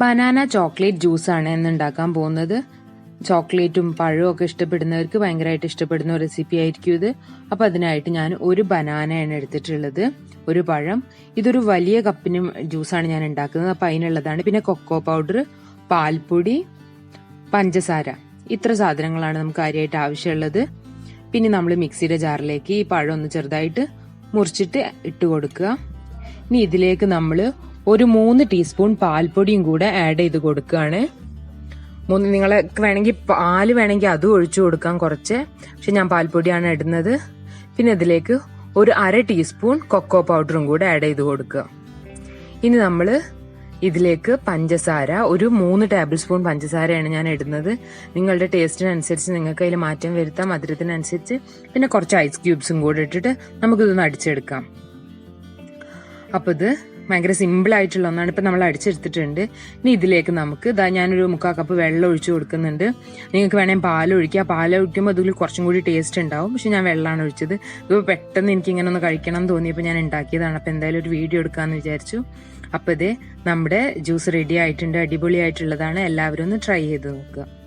Banana chocolate ജ്യൂസാണ് ഇന്ന് ഉണ്ടാക്കാൻ പോകുന്നത്. ചോക്ലേറ്റും പഴവും ഒക്കെ ഇഷ്ടപ്പെടുന്നവർക്ക് ഭയങ്കരമായിട്ട് ഇഷ്ടപ്പെടുന്ന റെസിപ്പി ആയിരിക്കും ഇത്. അപ്പൊ അതിനായിട്ട് ഞാൻ ഒരു ബനാനയാണ് എടുത്തിട്ടുള്ളത്. ഒരു പഴം. ഇതൊരു വലിയ കപ്പിന് ജ്യൂസാണ് ഞാൻ ഉണ്ടാക്കുന്നത്. അപ്പൊ അതിനുള്ളതാണ്. പിന്നെ കൊക്കോ പൗഡർ പാൽപ്പൊടി പഞ്ചസാര. ഇത്ര സാധനങ്ങളാണ് നമുക്ക് കാര്യമായിട്ട് ആവശ്യമുള്ളത്. പിന്നെ നമ്മൾ മിക്സിയുടെ ജാറിലേക്ക് ഈ പഴം ഒന്ന് ചെറുതായിട്ട് മുറിച്ചിട്ട് ഇട്ട് കൊടുക്കുക. ഇനി ഇതിലേക്ക് നമ്മൾ ഒരു മൂന്ന് ടീസ്പൂൺ പാൽപ്പൊടിയും കൂടെ ആഡ് ചെയ്ത് കൊടുക്കുകയാണ്. മൂന്ന് നിങ്ങൾക്ക് വേണമെങ്കിൽ പാൽ വേണമെങ്കിൽ അതും ഒഴിച്ചു കൊടുക്കാം കുറച്ച്. പക്ഷെ ഞാൻ പാൽപ്പൊടിയാണ് ഇടുന്നത്. പിന്നെ ഇതിലേക്ക് ഒരു അര ടീസ്പൂൺ കൊക്കോ പൗഡറും കൂടെ ആഡ് ചെയ്ത് കൊടുക്കുക. ഇനി നമ്മൾ ഇതിലേക്ക് പഞ്ചസാര ഒരു മൂന്ന് ടേബിൾ സ്പൂൺ പഞ്ചസാരയാണ് ഞാൻ ഇടുന്നത്. നിങ്ങളുടെ ടേസ്റ്റിനനുസരിച്ച് നിങ്ങൾക്ക് അതിൽ മാറ്റം വരുത്താം മധുരത്തിനനുസരിച്ച്. പിന്നെ കുറച്ച് ഐസ് ക്യൂബ്സും കൂടെ ഇട്ടിട്ട് നമുക്കിതൊന്ന് അടിച്ചെടുക്കാം. അപ്പോൾ ഇത് ഭയങ്കര സിമ്പിൾ ആയിട്ടുള്ള ഒന്നാണ്. ഇപ്പം നമ്മൾ അടിച്ചെടുത്തിട്ടുണ്ട്. ഇനി ഇതിലേക്ക് നമുക്ക് ഇതാ ഞാനൊരു മുക്കാൽ കപ്പ് വെള്ളം ഒഴിച്ചു കൊടുക്കുന്നുണ്ട്. നിങ്ങൾക്ക് വേണമെങ്കിൽ പാൽ ഒഴിക്കുക പാൽ ഒഴിക്കുമ്പോൾ അതിൽ കുറച്ചും കൂടി ടേസ്റ്റ് ഉണ്ടാവും. പക്ഷെ ഞാൻ വെള്ളമാണ് ഒഴിച്ചത്. ഇപ്പോൾ പെട്ടെന്ന് എനിക്ക് ഇങ്ങനെ ഒന്ന് കഴിക്കണം എന്ന് തോന്നിയപ്പോൾ ഞാൻ ഉണ്ടാക്കിയതാണ്. അപ്പോൾ എന്തായാലും ഒരു വീഡിയോ എടുക്കാമെന്ന് വിചാരിച്ചു. അപ്പോൾ ഇതേ നമ്മുടെ ജ്യൂസ് റെഡി ആയിട്ടുണ്ട്. അടിപൊളിയായിട്ടുള്ളതാണ്. എല്ലാവരും ഒന്ന് ട്രൈ ചെയ്ത് നോക്കുക.